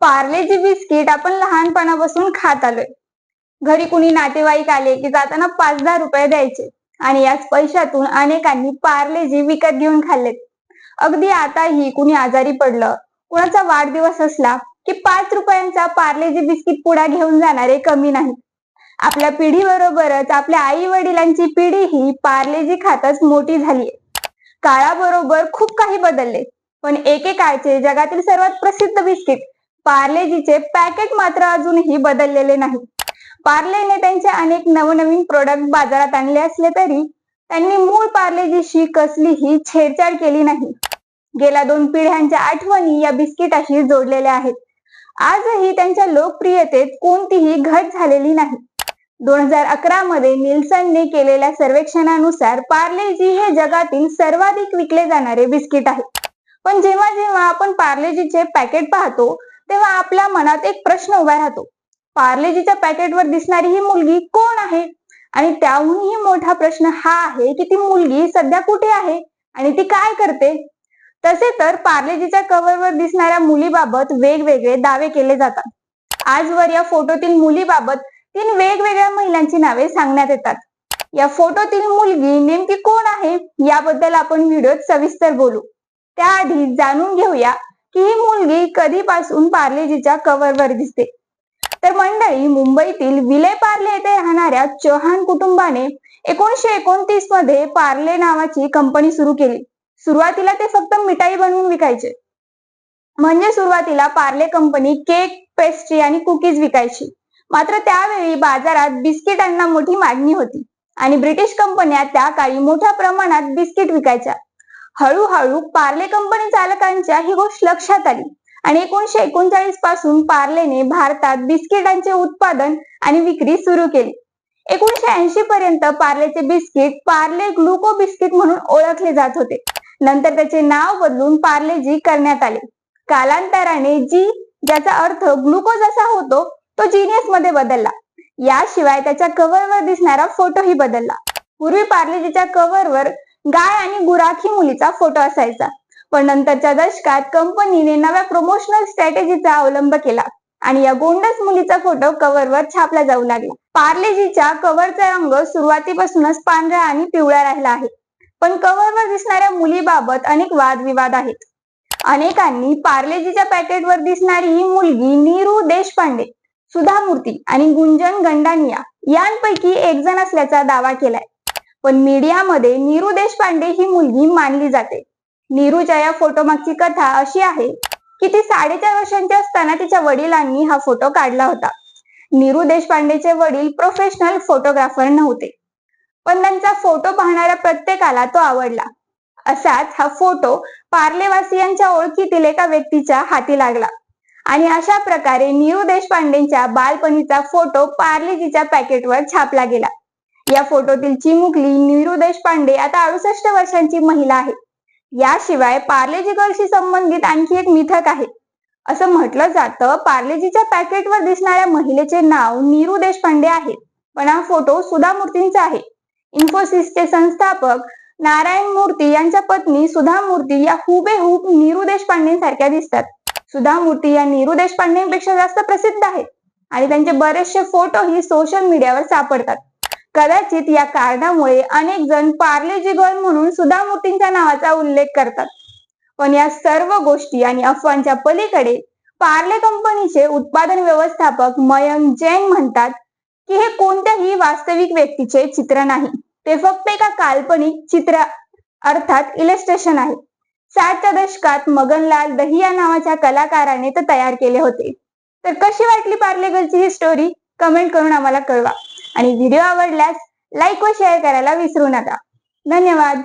Parle-G biscuit आपण लहानपणापासून खात आलोय. घरी कुणी नातेवाईक आले की जाताना पाच दहा रुपये द्यायचे आणि याच पैशातून अनेकांनी पार्लेजी विकत घेऊन खाल्लेत. अगदी आताही कुणी आजारी पडलं कुणाचा वाढदिवस असला की पाच रुपयांचा पार्लेजी बिस्किट पुडा घेऊन जाणारे कमी नाही आपल्या पिढीबरोबरच आपल्या आई वडिलांची पिढी ही पार्लेजी खातच मोठी झालीय. काळाबरोबर खूप काही बदलले पण एकेकाळचे जगातील सर्वात प्रसिद्ध बिस्किट पार्लेजीचे पॅकेट मात्र अजूनही बदललेले नाही पार्लेने त्यांचे अनेक नवनवीन प्रोडक्ट बाजारात आणले असले तरी त्यांनी मूळ पार्लेजीशी कसलीही छेडछाड केली नाही. गेल्या दोन पिढ्यांच्या आठवणी या बिस्किटाशी जोडलेल्या आहेत. आजही त्यांच्या लोकप्रियतेत कोणतीही घट झालेली नाही. दोन हजार अकरा मध्ये निल्सनने केलेल्या सर्वेक्षणानुसार पार्लेजी हे जगातील सर्वाधिक विकले जाणारे बिस्किट आहे पण जेव्हा जेव्हा आपण पार्लेजीचे पॅकेट पाहतो तेव्हा आपल्या मनात एक प्रश्न उभा राहतो. पार्लेजीच्या पॅकेटवर दिसणारी ही मुलगी कोण आहे? आणि त्याहूनही मोठा प्रश्न हा आहे की ती मुलगी सध्या कुठे आहे? आणि ती काय करते? तसे तर पार्लेजीच्या कव्हरवर दिसणाऱ्या मुलीबाबत वेगवेगळे दावे केले जातात. आजवर या फोटोतील मुलीबाबत तीन वेगवेगळ्या महिलांची नावे सांगण्यात येतात. या फोटोतील मुलगी नेमकी कोण आहे? याबद्दल आपण व्हिडिओत सविस्तर बोलू. त्याआधी जाणून घेऊया की ही मुलगी कधीपासून पार्लेजीच्या कव्हरवर दिसते. तर मंडळी मुंबईतील विले पार्ले येथे राहणाऱ्या चौहान कुटुंबाने एकोणीशे एकोणतीसमध्ये पार्ले नावाची कंपनी सुरू केली. सुरुवातीला ते फक्त मिठाई बनवून विकायचे. म्हणजे सुरुवातीला पार्ले कंपनी केक पेस्ट्री आणि कुकीज विकायची. मात्र त्यावेळी बाजारात बिस्किटांना मोठी मागणी होती. आणि ब्रिटिश कंपन्या त्या काळी मोठ्या प्रमाणात बिस्किट विकायच्या. हळूहळू पार्ले कंपनी चालकांच्या ही गोष्ट लक्षात आली. आणि एकोणीशे एकोणचाळीसपासून पार्लेने भारतात बिस्किटांचे उत्पादन आणि विक्री सुरू केली. एकोणीशे ऐंशी पर्यंत पार्लेचे बिस्किट पार्ले ग्लुको बिस्किट म्हणून ओळखले जात होते. नंतर त्याचे नाव बदलून पार्लेजी करण्यात आले. कालांतराने जी ज्याचा अर्थ ग्लुकोज असा होतो तो जिनियसमध्ये बदलला. याशिवाय त्याच्या कव्हरवर दिसणारा फोटोही बदलला. पूर्वी पार्लेजीच्या कव्हरवर गाय आणि गुराखी मुलीचा फोटो असायचा. पण नंतरच्या दशकात कंपनीने नव्या प्रमोशनल स्ट्रॅटेजीचा अवलंब केला आणि या गोंडस मुलीचा फोटो कव्हरवर छापला जाऊ लागला. पार्लेजीच्या कव्हरचा रंग सुरुवातीपासूनच पांढरा आणि पिवळा राहिला आहे. पण कव्हरवर दिसणाऱ्या मुलीबाबत अनेक वादविवाद आहेत. अनेकांनी पार्लेजीच्या पॅकेटवर दिसणारी ही मुलगी नीरू देशपांडे सुधा मूर्ती आणि गुंजन गंडानिया यांपैकी एक जण असल्याचा दावा केलाय. पण मीडियामध्ये नीरू देशपांडे ही मुलगी मानली जाते. नीरूच्या या फोटो मागची कथा अशी आहे की ती साडेचार वर्षांची असताना तिच्या वडिलांनी हा फोटो काढला होता. नीरू देशपांडेचे वडील प्रोफेशनल फोटोग्राफर नव्हते. पण त्यांचा फोटो पाहणाऱ्या प्रत्येकाला तो आवडला. असाच हा फोटो पार्लेवासियांच्या ओळखीतील एका व्यक्तीच्या हाती लागला. आणि अशा प्रकारे नीरू देशपांडेंच्या बालपणीचा फोटो पार्लेजीच्या पॅकेटवर छापला गेला. या फोटोतील चिमुकली नीरू देशपांडे आता अडुसष्ट वर्षांची महिला आहे. याशिवाय पार्लेजी गर्लशी संबंधित आणखी एक मिथक आहे. असं म्हटलं जातं पार्लेजीच्या पॅकेटवर दिसणाऱ्या महिलेचे नाव नीरू देशपांडे आहे. पण हा फोटो सुधा मूर्तींचा आहे. इन्फोसिसचे संस्थापक नारायण मूर्ती यांच्या पत्नी सुधा मूर्ती या हुबेहूब नीरू देशपांडेंसारख्या दिसतात. सुधा मूर्ती या नीरू देशपांडेपेक्षा जास्त प्रसिद्ध आहेत. आणि त्यांचे बरेचसे फोटो ही सोशल मीडियावर सापडतात. कदाचित या कारणामुळे अनेक जण पार्लेजी गर्ल म्हणून सुधा मूर्तींच्या नावाचा उल्लेख करतात. पण या सर्व गोष्टी आणि अफवांच्या पलीकडे पार्ले कंपनीचे उत्पादन व्यवस्थापक मयंक जैन म्हणतात की हे कोणत्याही वास्तविक व्यक्तीचे चित्र नाही. ते फक्त एका काल्पनिक चित्र अर्थात इलेस्ट्रेशन आहे. साठच्या दशकात मगनलाल दहिया नावाच्या कलाकाराने ते तयार केले होते. तर कशी वाटली पार्लेगलची ही स्टोरी कमेंट करून आम्हाला कळवा. आणि व्हिडिओ आवडल्यास लाईक व शेअर करायला विसरू नका. धन्यवाद.